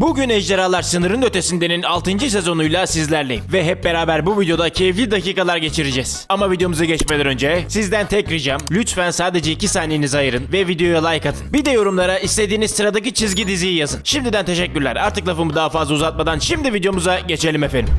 Bugün Ejderhalar Sınırın Ötesinde'nin 6. sezonuyla sizlerleyim. Ve hep beraber bu videoda keyifli dakikalar geçireceğiz. Ama videomuza geçmeden önce sizden tek ricam lütfen sadece 2 saniyenizi ayırın ve videoya like atın. Bir de yorumlara istediğiniz sıradaki çizgi diziyi yazın. Şimdiden teşekkürler. Artık lafımı daha fazla uzatmadan şimdi videomuza geçelim efendim.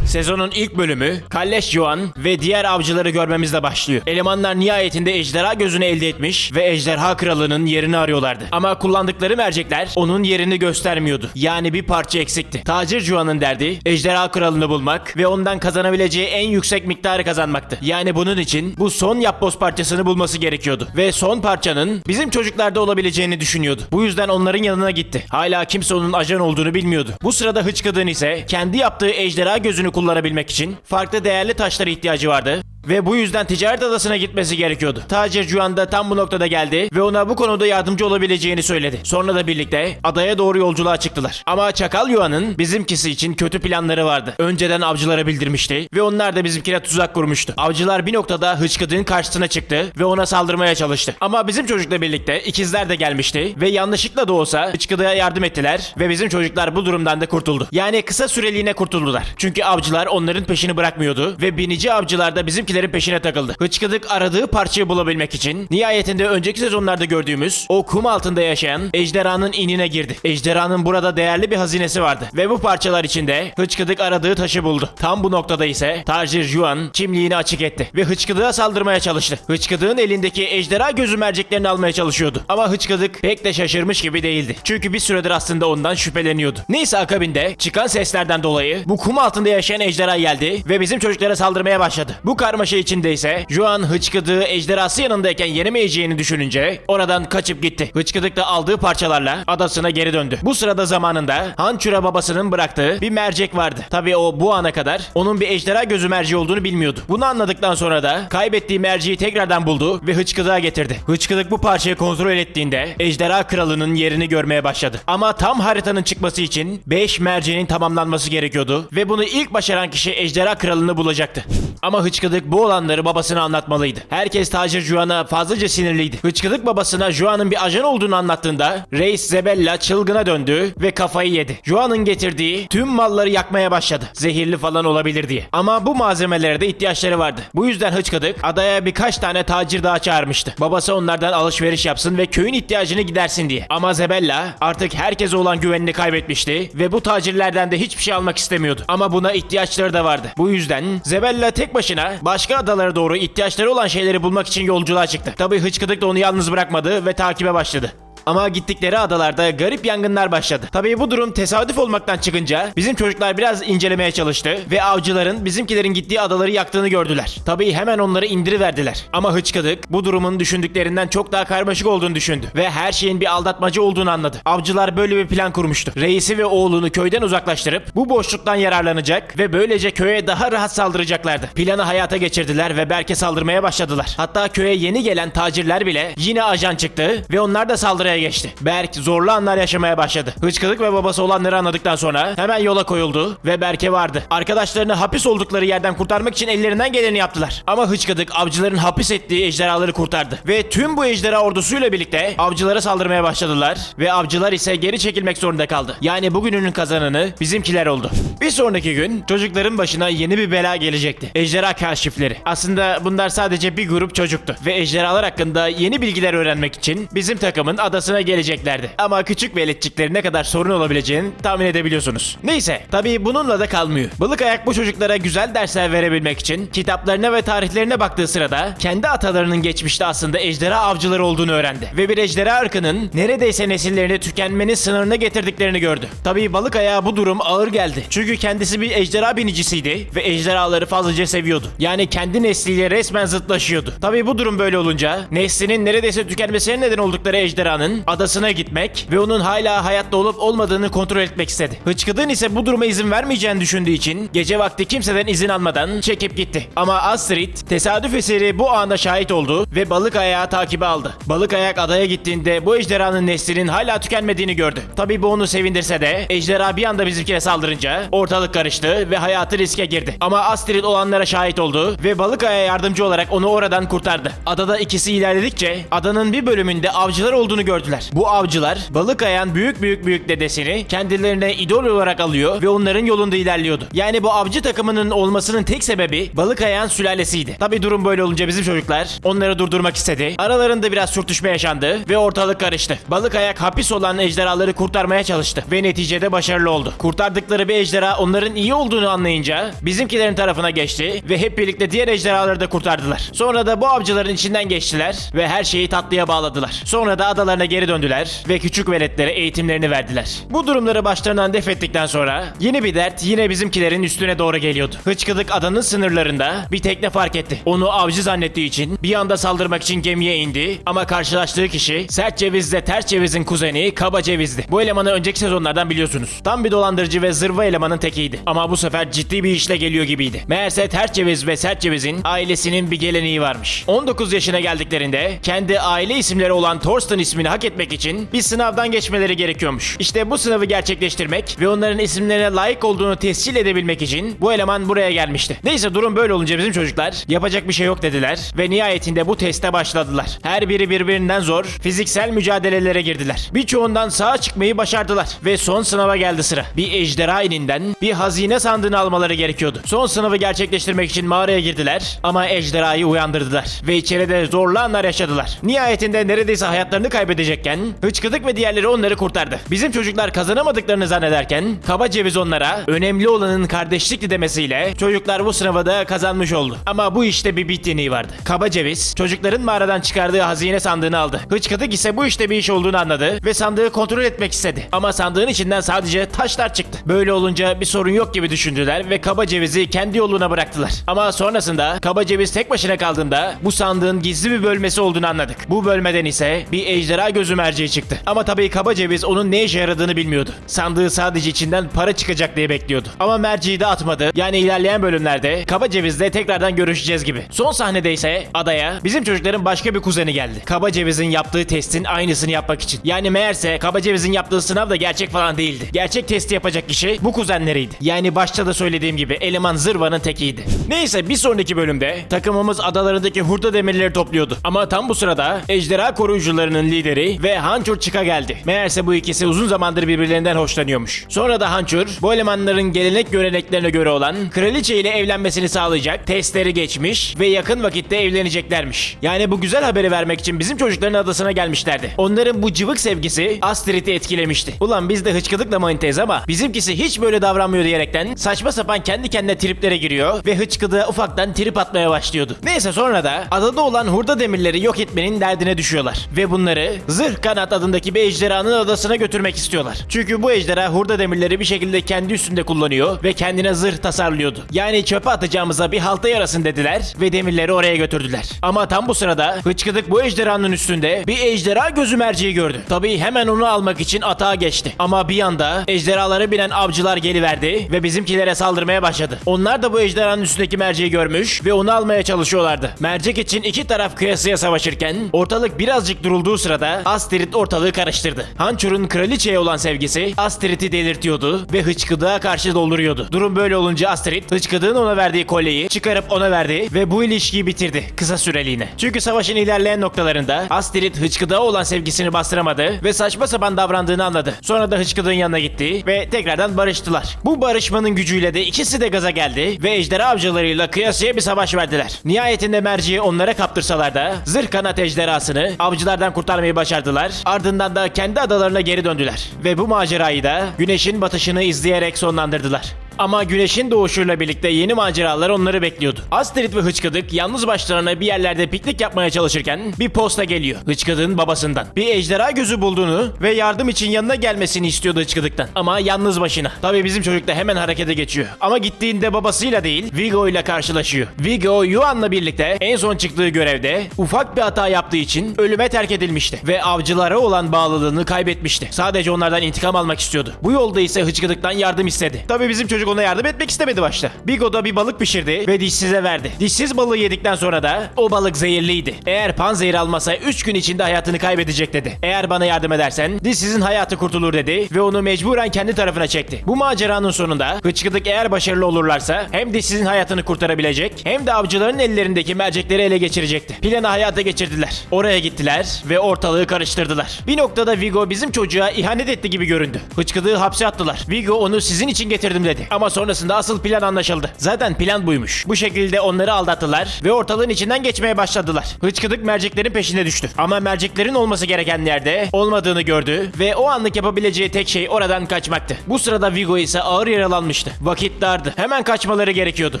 Sezonun ilk bölümü Kalleş Yuan ve diğer avcıları görmemizle başlıyor. Elemanlar nihayetinde ejderha gözünü elde etmiş ve ejderha kralının yerini arıyorlardı. Ama kullandıkları mercekler onun yerini göstermiyordu. Yani bir parça eksikti. Tacir Juan'ın derdi ejderha kralını bulmak ve ondan kazanabileceği en yüksek miktarı kazanmaktı. Yani bunun için bu son yapboz parçasını bulması gerekiyordu. Ve son parçanın bizim çocuklarda olabileceğini düşünüyordu. Bu yüzden onların yanına gitti. Hala kimse onun ajan olduğunu bilmiyordu. Bu sırada hıçkıdığın ise kendi yaptığı ejderha gözünü kullanabilmek için farklı değerli taşlara ihtiyacı vardı. Ve bu yüzden ticaret adasına gitmesi gerekiyordu. Tacir Juan da tam bu noktada geldi ve ona bu konuda yardımcı olabileceğini söyledi. Sonra da birlikte adaya doğru yolculuğa çıktılar. Ama Çakal Yuan'ın bizimkisi için kötü planları vardı. Önceden avcılara bildirmişti ve onlar da bizimkine tuzak kurmuştu. Avcılar bir noktada hıçkıdığın karşısına çıktı ve ona saldırmaya çalıştı. Ama bizim çocukla birlikte ikizler de gelmişti ve yanlışlıkla da olsa hıçkıdığa yardım ettiler ve bizim çocuklar bu durumdan da kurtuldu. Yani kısa süreliğine kurtuldular. Çünkü avcılar onların peşini bırakmıyordu ve binici avcılar da bizimkilerin peşine takıldı. Hıçkıdık aradığı parçayı bulabilmek için nihayetinde önceki sezonlarda gördüğümüz o kum altında yaşayan ejderhanın inine girdi. Ejderhanın burada değerli bir hazinesi vardı ve bu parçalar içinde Hıçkıdık aradığı taşı buldu. Tam bu noktada ise Tacir Juan çimliğini açık etti ve Hıçkıdık'a saldırmaya çalıştı. Hıçkıdık'ın elindeki ejderha gözü merceklerini almaya çalışıyordu. Ama Hıçkıdık pek de şaşırmış gibi değildi. Çünkü bir süredir aslında ondan şüpheleniyordu. Neyse akabinde çıkan seslerden dolayı bu kum altında yaşayan ejderha geldi ve bizim çocuklara saldırmaya başladı. Bu karmaşa içinde ise Juan hıçkıdığı ejderhası yanındayken yenemeyeceğini düşününce oradan kaçıp gitti. Hıçkıdık da aldığı parçalarla adasına geri döndü. Bu sırada zamanında Hançura babasının bıraktığı bir mercek vardı. Tabii o bu ana kadar onun bir ejderha gözü merceği olduğunu bilmiyordu. Bunu anladıktan sonra da kaybettiği merceği tekrardan buldu ve hıçkıdığa getirdi. Hıçkıdık bu parçayı kontrol ettiğinde ejderha kralının yerini görmeye başladı. Ama tam haritanın çıkması için 5 merceğin tamamlanması gerekiyordu ve bunu ilk başaran kişi ejderha kralını bulacaktı. Ama Hıçkıdık bu olanları babasına anlatmalıydı. Herkes Tacir Juan'a fazlaca sinirliydi. Hıçkıdık babasına Juan'ın bir ajan olduğunu anlattığında Reis Zebella çılgına döndü ve kafayı yedi. Juan'ın getirdiği tüm malları yakmaya başladı. Zehirli falan olabilir diye. Ama bu malzemelere de ihtiyaçları vardı. Bu yüzden Hıçkıdık adaya birkaç tane tacir daha çağırmıştı. Babası onlardan alışveriş yapsın ve köyün ihtiyacını gidersin diye. Ama Zebella artık herkese olan güvenini kaybetmişti ve bu tacirlerden de hiçbir şey almak istemiyordu. Ama buna ihtiyaçları da vardı. Bu yüzden Zebella tek başına başka adalara doğru ihtiyaçları olan şeyleri bulmak için yolculuğa çıktı. Tabii Hıçkıdık da onu yalnız bırakmadı ve takibe başladı. Ama gittikleri adalarda garip yangınlar başladı. Tabii bu durum tesadüf olmaktan çıkınca bizim çocuklar biraz incelemeye çalıştı ve avcıların bizimkilerin gittiği adaları yaktığını gördüler. Tabii hemen onları indiriverdiler. Ama Hıçkıdık bu durumun düşündüklerinden çok daha karmaşık olduğunu düşündü ve her şeyin bir aldatmaca olduğunu anladı. Avcılar böyle bir plan kurmuştu. Reisi ve oğlunu köyden uzaklaştırıp bu boşluktan yararlanacak ve böylece köye daha rahat saldıracaklardı. Planı hayata geçirdiler ve Berk'e saldırmaya başladılar. Hatta köye yeni gelen tacirler bile yine ajan çıktı ve onlar da saldırıya geçti. Berk zorlu anlar yaşamaya başladı. Hıçkıdık ve babası olanları anladıktan sonra hemen yola koyuldu ve Berk'e vardı. Arkadaşlarını hapis oldukları yerden kurtarmak için ellerinden geleni yaptılar. Ama Hıçkıdık avcıların hapis ettiği ejderhaları kurtardı. Ve tüm bu ejderha ordusuyla birlikte avcılara saldırmaya başladılar ve avcılar ise geri çekilmek zorunda kaldı. Yani bugününün kazananı bizimkiler oldu. Bir sonraki gün çocukların başına yeni bir bela gelecekti. Ejderha kaşifleri. Aslında bunlar sadece bir grup çocuktu ve ejderhalar hakkında yeni bilgiler öğrenmek için bizim takımın adasına geleceklerdi. Ama küçük veletçikleri ne kadar sorun olabileceğini tahmin edebiliyorsunuz. Neyse tabii bununla da kalmıyor. Balık ayak bu çocuklara güzel dersler verebilmek için kitaplarına ve tarihlerine baktığı sırada kendi atalarının geçmişte aslında ejderha avcıları olduğunu öğrendi. Ve bir ejderha ırkının neredeyse nesillerini tükenmenin sınırına getirdiklerini gördü. Tabii balık ayağa bu durum ağır geldi. Çünkü kendisi bir ejderha binicisiydi ve ejderhaları fazlaca seviyordu. Yani kendi nesliyle resmen zıtlaşıyordu. Tabii bu durum böyle olunca neslinin neredeyse tükenmesine neden oldukları ejderhanın adasına gitmek ve onun hala hayatta olup olmadığını kontrol etmek istedi. Hıçkıdığın ise bu duruma izin vermeyeceğini düşündüğü için gece vakti kimseden izin almadan çekip gitti. Ama Astrid tesadüf eseri bu anda şahit oldu ve balık ayağı takibe aldı. Balık ayak adaya gittiğinde bu ejderhanın neslinin hala tükenmediğini gördü. Tabii bu onu sevindirse de ejderha bir anda bizimkine saldırınca ortalık karıştı ve hayatı riske girdi. Ama Astrid olanlara şahit oldu ve balık ayağa yardımcı olarak onu oradan kurtardı. Adada ikisi ilerledikçe adanın bir bölümünde avcılar olduğunu gördüler gördüler. Bu avcılar balık ayan büyük büyük büyük dedesini kendilerine idol olarak alıyor ve onların yolunda ilerliyordu. Yani bu avcı takımının olmasının tek sebebi balık ayan sülalesiydi. Tabi durum böyle olunca bizim çocuklar onları durdurmak istedi. Aralarında biraz sürtüşme yaşandı ve ortalık karıştı. Balık ayak hapis olan ejderhaları kurtarmaya çalıştı ve neticede başarılı oldu. Kurtardıkları bir ejderha onların iyi olduğunu anlayınca bizimkilerin tarafına geçti ve hep birlikte diğer ejderhaları da kurtardılar. Sonra da bu avcıların içinden geçtiler ve her şeyi tatlıya bağladılar. Sonra da adalarına geri döndüler ve küçük veletlere eğitimlerini verdiler. Bu durumları başlarından def ettikten sonra yeni bir dert yine bizimkilerin üstüne doğru geliyordu. Hıçkıdık adanın sınırlarında bir tekne fark etti. Onu avcı zannettiği için bir anda saldırmak için gemiye indi ama karşılaştığı kişi sert cevizle ters cevizin kuzeni kaba cevizdi. Bu elemanı önceki sezonlardan biliyorsunuz. Tam bir dolandırıcı ve zırva elemanın tekiydi. Ama bu sefer ciddi bir işle geliyor gibiydi. Meğerse ters ceviz ve sert cevizin ailesinin bir geleneği varmış. 19 yaşına geldiklerinde kendi aile isimleri olan Thorsten ismini hak etmek için bir sınavdan geçmeleri gerekiyormuş. İşte bu sınavı gerçekleştirmek ve onların isimlerine layık olduğunu tescil edebilmek için bu eleman buraya gelmişti. Neyse durum böyle olunca bizim çocuklar yapacak bir şey yok dediler ve nihayetinde bu teste başladılar. Her biri birbirinden zor fiziksel mücadelelere girdiler. Birçoğundan sağa çıkmayı başardılar ve son sınava geldi sıra. Bir ejderha ininden bir hazine sandığını almaları gerekiyordu. Son sınavı gerçekleştirmek için mağaraya girdiler ama ejderhayı uyandırdılar ve içeride zorlu anlar yaşadılar. Nihayetinde neredeyse hayatlarını kaybedecekken Hıçkıdık ve diğerleri onları kurtardı. Bizim çocuklar kazanamadıklarını zannederken kaba ceviz onlara önemli olanın kardeşlikti demesiyle çocuklar bu sınavı da kazanmış oldu. Ama bu işte bir bit yeniği vardı. Kaba ceviz çocukların mağaradan çıkardığı hazine sandığını aldı. Hıçkıdık ise bu işte bir iş olduğunu anladı ve sandığı kontrol etmek istedi. Ama sandığın içinden sadece taşlar çıktı. Böyle olunca bir sorun yok gibi düşündüler ve kaba cevizi kendi yoluna bıraktılar. Ama sonrasında kaba ceviz tek başına kaldığında bu sandığın gizli bir bölmesi olduğunu anladık. Bu bölmeden ise bir ejderha gözü merceği çıktı. Ama tabii kaba ceviz onun ne işe yaradığını bilmiyordu. Sandığı sadece içinden para çıkacak diye bekliyordu. Ama merceği de atmadı. Yani ilerleyen bölümlerde kaba cevizle tekrardan görüşeceğiz gibi. Son sahnede ise adaya bizim çocukların başka bir kuzeni geldi. Kaba cevizin yaptığı testin aynısını yapmak için. Yani meğerse kaba cevizin yaptığı sınav da gerçek falan değildi. Gerçek testi yapacak kişi bu kuzenleriydi. Yani başta da söylediğim gibi eleman zırvanın tekiydi. Neyse bir sonraki bölümde takımımız adalarındaki hurda demirleri topluyordu. Ama tam bu sırada ejderha koruyucularının lideri ve Hançur Çıka geldi. Meğerse bu ikisi uzun zamandır birbirlerinden hoşlanıyormuş. Sonra da Hançur bu elemanların gelenek göreneklerine göre olan kraliçe ile evlenmesini sağlayacak testleri geçmiş ve yakın vakitte evleneceklermiş. Yani bu güzel haberi vermek için bizim çocukların adasına gelmişlerdi. Onların bu cıvık sevgisi Astrid'i etkilemişti. Ulan biz de hıçkıdıkla manitayız ama bizimkisi hiç böyle davranmıyor diyerekten saçma sapan kendi kendine triplere giriyor ve hıçkıdığa ufaktan trip atmaya başlıyordu. Neyse sonra da adada olan hurda demirleri yok etmenin derdine düşüyorlar. Ve bunları Zırh Kanat adındaki bir ejderhanın adasına götürmek istiyorlar. Çünkü bu ejderha hurda demirleri bir şekilde kendi üstünde kullanıyor ve kendine zırh tasarlıyordu. Yani çöpe atacağımıza bir halta yarasın dediler ve demirleri oraya götürdüler. Ama tam bu sırada hıçkıdık bu ejderhanın üstünde bir ejderha gözü merceği gördü. Tabii hemen onu almak için atağa geçti. Ama bir anda ejderhaları binen avcılar geliverdi ve bizimkilere saldırmaya başladı. Onlar da bu ejderhanın üstündeki merceği görmüş ve onu almaya çalışıyorlardı. Mercek için iki taraf kıyasıya savaşırken ortalık birazcık durulduğu sırada Astrid ortalığı karıştırdı. Hançur'un kraliçeye olan sevgisi Astrid'i delirtiyordu ve hıçkıdığa karşı dolduruyordu. Durum böyle olunca Astrid hıçkıdığın ona verdiği kolyeyi çıkarıp ona verdi ve bu ilişkiyi bitirdi kısa süreliğine. Çünkü savaşın ilerleyen noktalarında Astrid hıçkıdığa olan sevgisini bastıramadı ve saçma sapan davrandığını anladı. Sonra da hıçkıdığın yanına gitti ve tekrardan barıştılar. Bu barışmanın gücüyle de ikisi de gaza geldi ve ejderha avcılarıyla kıyasıya bir savaş verdiler. Nihayetinde merciği onlara kaptırsalar da zırh kanat ejderhasını avcılardan kurtarmayı başardılar. Ardından da kendi adalarına geri döndüler. Ve bu macerayı da güneşin batışını izleyerek sonlandırdılar. Ama güneşin doğuşuyla birlikte yeni maceralar onları bekliyordu. Astrid ve Hıçkıdık yalnız başlarına bir yerlerde piknik yapmaya çalışırken bir posta geliyor. Hıçkıdık'ın babasından. Bir ejderha gözü bulduğunu ve yardım için yanına gelmesini istiyordu Hıçkıdık'tan. Ama yalnız başına. Tabii bizim çocuk da hemen harekete geçiyor. Ama gittiğinde babasıyla değil Vigo ile karşılaşıyor. Vigo Yuan'la birlikte en son çıktığı görevde ufak bir hata yaptığı için ölüme terk edilmişti. Ve avcılara olan bağlılığını kaybetmişti. Sadece onlardan intikam almak istiyordu. Bu yolda ise Hıçkıdık'tan yardım istedi. Tabii bizim çocuk çocuk ona yardım etmek istemedi başta. Vigo da bir balık pişirdi ve dişsize verdi. Dişsiz balığı yedikten sonra da o balık zehirliydi. Eğer panzehir almasa 3 gün içinde hayatını kaybedecek dedi. Eğer bana yardım edersen dişsizin hayatı kurtulur dedi ve onu mecburen kendi tarafına çekti. Bu maceranın sonunda hıçkıdık eğer başarılı olurlarsa hem dişsizin hayatını kurtarabilecek hem de avcıların ellerindeki mercekleri ele geçirecekti. Planı hayata geçirdiler. Oraya gittiler ve ortalığı karıştırdılar. Bir noktada Vigo bizim çocuğa ihanet etti gibi göründü. Hıçkıdığı hapse attılar. Vigo onu sizin için getirdim dedi. Ama sonrasında asıl plan anlaşıldı. Zaten plan buymuş. Bu şekilde onları aldattılar ve ortalığın içinden geçmeye başladılar. Hıçkıdık merceklerin peşine düştü. Ama merceklerin olması gereken yerde olmadığını gördü ve o anlık yapabileceği tek şey oradan kaçmaktı. Bu sırada Vigo ise ağır yaralanmıştı. Vakit dardı. Hemen kaçmaları gerekiyordu.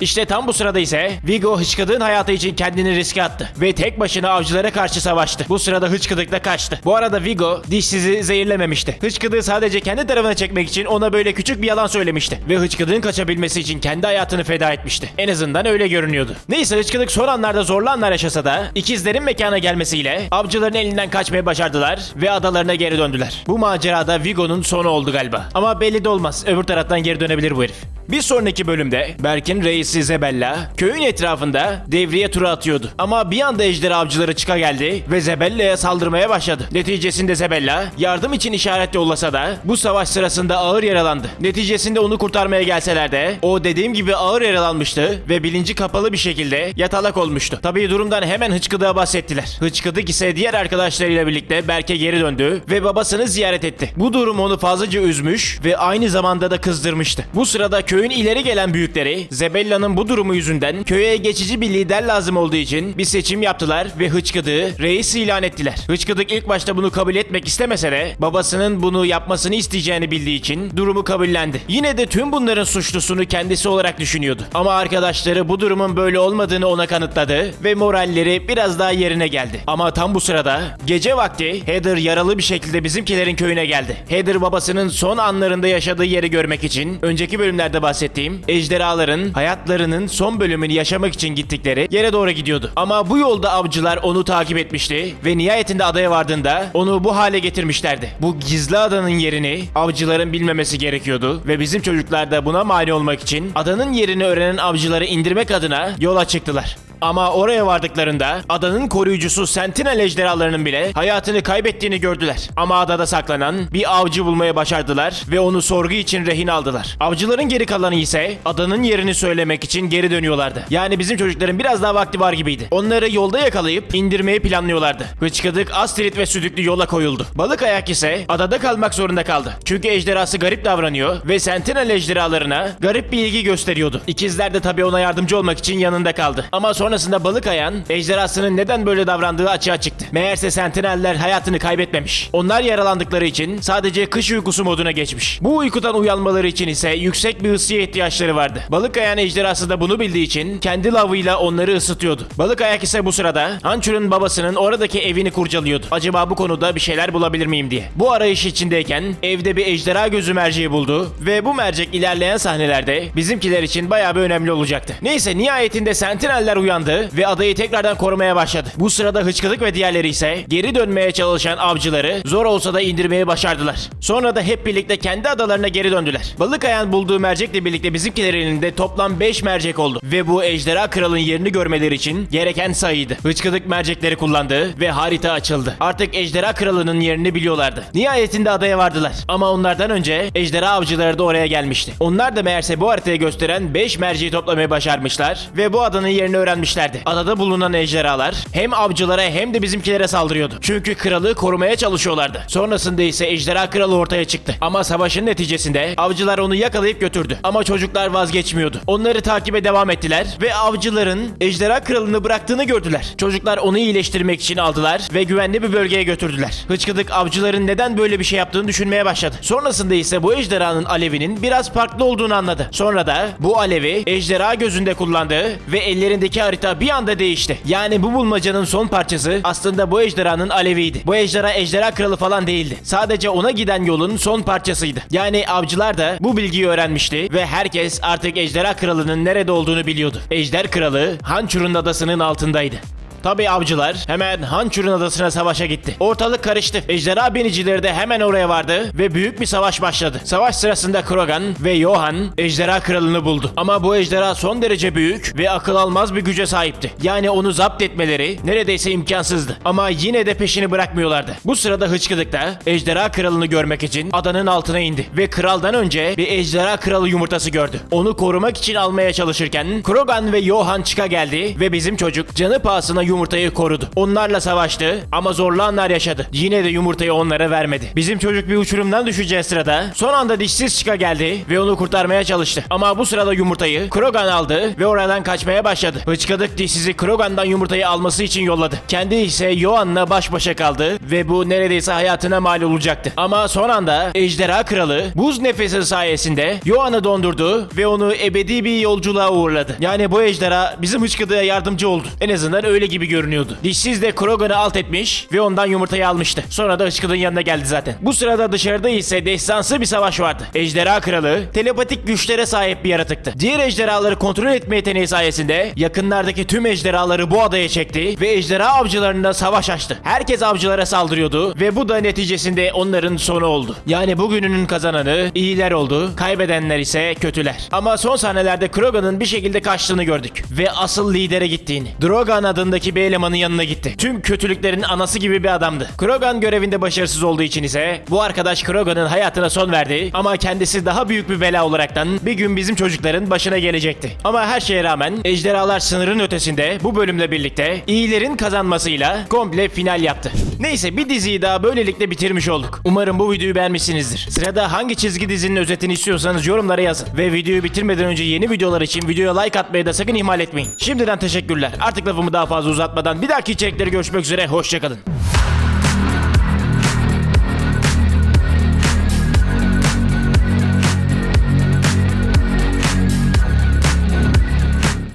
İşte tam bu sırada ise Vigo Hıçkıdık'ın hayatı için kendini riske attı ve tek başına avcılara karşı savaştı. Bu sırada Hıçkıdık da kaçtı. Bu arada Vigo dişsizi zehirlememişti. Hıçkıdık'ı sadece kendi tarafına çekmek için ona böyle küçük bir yalan söylemişti ve Hıçkıdık'ın kaçabilmesi için kendi hayatını feda etmişti. En azından öyle görünüyordu. Neyse Hıçkıdık son anlarda zorlu anlar yaşasa da ikizlerin mekana gelmesiyle avcıların elinden kaçmayı başardılar ve adalarına geri döndüler. Bu macerada Vigo'nun sonu oldu galiba. Ama belli de olmaz. Öbür taraftan geri dönebilir bu herif. Bir sonraki bölümde Berk'in reisi Zebella köyün etrafında devriye tura atıyordu. Ama bir anda ejderha avcıları çıka geldi ve Zebella'ya saldırmaya başladı. Neticesinde Zebella yardım için işaret yollasa da bu savaş sırasında ağır yaralandı. Neticesinde onu kurtarmaya gelseler de o dediğim gibi ağır yaralanmıştı ve bilinci kapalı bir şekilde yatalak olmuştu. Tabii durumdan hemen Hıçkıdık'a bahsettiler. Hıçkıdık ise diğer arkadaşlarıyla birlikte Berk'e geri döndü ve babasını ziyaret etti. Bu durum onu fazlaca üzmüş ve aynı zamanda da kızdırmıştı. Bu sırada köyün ileri gelen büyükleri Zebella'nın bu durumu yüzünden köye geçici bir lider lazım olduğu için bir seçim yaptılar ve Hıçkıdık'ı reis ilan ettiler. Hıçkıdık ilk başta bunu kabul etmek istemese de babasının bunu yapmasını isteyeceğini bildiği için durumu kabullendi. Yine de tüm bunların suçlusunu kendisi olarak düşünüyordu. Ama arkadaşları bu durumun böyle olmadığını ona kanıtladı ve moralleri biraz daha yerine geldi. Ama tam bu sırada gece vakti Heather yaralı bir şekilde bizimkilerin köyüne geldi. Heather babasının son anlarında yaşadığı yeri görmek için önceki bölümlerde bahsettiğim ejderhaların hayatlarının son bölümünü yaşamak için gittikleri yere doğru gidiyordu. Ama bu yolda avcılar onu takip etmişti ve nihayetinde adaya vardığında onu bu hale getirmişlerdi. Bu gizli adanın yerini avcıların bilmemesi gerekiyordu ve bizim çocuklar da buna mani olmak için adanın yerini öğrenen avcıları indirmek adına yola çıktılar. Ama oraya vardıklarında adanın koruyucusu Sentinel ejderhalarının bile hayatını kaybettiğini gördüler. Ama adada saklanan bir avcı bulmaya başardılar ve onu sorgu için rehin aldılar. Avcıların geri kalanı ise adanın yerini söylemek için geri dönüyorlardı. Yani bizim çocukların biraz daha vakti var gibiydi. Onları yolda yakalayıp indirmeyi planlıyorlardı. Hıçkıdık, Astrid ve Südüklü yola koyuldu. Balık ayak ise adada kalmak zorunda kaldı. Çünkü ejderhası garip davranıyor ve Sentinel ejderhalarına garip bir ilgi gösteriyordu. İkizler de tabii ona yardımcı olmak için yanında kaldı. Ama sonrasında balık ayağın ejderhasının neden böyle davrandığı açığa çıktı. Meğerse Sentineller hayatını kaybetmemiş. Onlar yaralandıkları için sadece kış uykusu moduna geçmiş. Bu uykudan uyanmaları için ise yüksek bir ısıya ihtiyaçları vardı. Balık ayağın ejderhası da bunu bildiği için kendi lavıyla onları ısıtıyordu. Balık ayak ise bu sırada Hançur'un babasının oradaki evini kurcalıyordu. Acaba bu konuda bir şeyler bulabilir miyim diye. Bu arayış içindeyken evde bir ejderha gözü merceği buldu ve bu mercek ilerleyen sahnelerde bizimkiler için bayağı bir önemli olacaktı. Neyse nihayetinde Sentineller uyandı ve adayı tekrardan korumaya başladı. Bu sırada Hıçkıdık ve diğerleri ise geri dönmeye çalışan avcıları zor olsa da indirmeye başardılar. Sonra da hep birlikte kendi adalarına geri döndüler. Balık ayağın bulduğu mercekle birlikte bizimkilerin elinde toplam 5 mercek oldu. Ve bu ejderha kralın yerini görmeleri için gereken sayıydı. Hıçkıdık mercekleri kullandı ve harita açıldı. Artık ejderha kralının yerini biliyorlardı. Nihayetinde adaya vardılar. Ama onlardan önce ejderha avcıları da oraya gelmişti. Onlar da meğerse bu haritayı gösteren 5 merceği toplamayı başarmışlar ve bu adanın yerini öğrenmişlerdi. Adada bulunan ejderhalar hem avcılara hem de bizimkilere saldırıyordu. Çünkü kralı korumaya çalışıyorlardı. Sonrasında ise ejderha kralı ortaya çıktı. Ama savaşın neticesinde avcılar onu yakalayıp götürdü. Ama çocuklar vazgeçmiyordu. Onları takibe devam ettiler ve avcıların ejderha kralını bıraktığını gördüler. Çocuklar onu iyileştirmek için aldılar ve güvenli bir bölgeye götürdüler. Hıçkıdık avcıların neden böyle bir şey yaptığını düşünmeye başladı. Sonrasında ise bu ejderhanın alevinin biraz farklı olduğunu anladı. Sonra da bu alevi ejderha gözünde kullandı ve ellerindeki harita bir anda değişti. Yani bu bulmacanın son parçası aslında bu ejderhanın aleviydi. Bu ejderha ejderha kralı falan değildi. Sadece ona giden yolun son parçasıydı. Yani avcılar da bu bilgiyi öğrenmişti ve herkes artık ejderha kralının nerede olduğunu biliyordu. Ejder kralı Hançur'un adasının altındaydı. Tabi avcılar hemen Hançur'un adasına savaşa gitti. Ortalık karıştı. Ejderha binicileri de hemen oraya vardı ve büyük bir savaş başladı. Savaş sırasında Krogan ve Johan ejderha kralını buldu. Ama bu ejderha son derece büyük ve akıl almaz bir güce sahipti. Yani onu zapt etmeleri neredeyse imkansızdı. Ama yine de peşini bırakmıyorlardı. Bu sırada Hıçkıdık da ejderha kralını görmek için adanın altına indi. Ve kraldan önce bir ejderha kralı yumurtası gördü. Onu korumak için almaya çalışırken Krogan ve Johan çıka geldi ve bizim çocuk canı pahasına yumurtayı korudu. Onlarla savaştı ama zorlu anlar yaşadı. Yine de yumurtayı onlara vermedi. Bizim çocuk bir uçurumdan düşeceği sırada son anda dişsiz çıka geldi ve onu kurtarmaya çalıştı. Ama bu sırada yumurtayı Krogan aldı ve oradan kaçmaya başladı. Hıçkıdık dişsizi Krogan'dan yumurtayı alması için yolladı. Kendi ise Johan'la baş başa kaldı ve bu neredeyse hayatına mal olacaktı. Ama son anda Ejderha Kralı buz nefesi sayesinde Johan'ı dondurdu ve onu ebedi bir yolculuğa uğurladı. Yani bu ejderha bizim hıçkıdığa yardımcı oldu. En azından öyle gibi görünüyordu. Dişsiz de Krogan'ı alt etmiş ve ondan yumurtayı almıştı. Sonra da hıçkıdığın yanına geldi zaten. Bu sırada dışarıda ise destansı bir savaş vardı. Ejderha Kralı telepatik güçlere sahip bir yaratıktı. Diğer ejderhaları kontrol etme yeteneği sayesinde yakınlardaki tüm ejderhaları bu adaya çekti ve ejderha avcılarına savaş açtı. Herkes avcılara saldırıyordu ve bu da neticesinde onların sonu oldu. Yani bugününün kazananı iyiler oldu, kaybedenler ise kötüler. Ama son sahnelerde Krogan'ın bir şekilde kaçtığını gördük ve asıl lidere gittiğini. Drogon adındaki bir elemanın yanına gitti. Tüm kötülüklerin anası gibi bir adamdı. Krogan görevinde başarısız olduğu için ise bu arkadaş Krogan'ın hayatına son verdi ama kendisi daha büyük bir bela olaraktan bir gün bizim çocukların başına gelecekti. Ama her şeye rağmen ejderhalar sınırın ötesinde bu bölümle birlikte iyilerin kazanmasıyla komple final yaptı. Neyse bir diziyi daha böylelikle bitirmiş olduk. Umarım bu videoyu beğenmişsinizdir. Sırada hangi çizgi dizinin özetini istiyorsanız yorumlara yazın. Ve videoyu bitirmeden önce yeni videolar için videoya like atmayı da sakın ihmal etmeyin. Şimdiden teşekkürler. Artık lafımı daha fazla uzatmadan bir dahaki içerikleri görüşmek üzere. Hoşçakalın.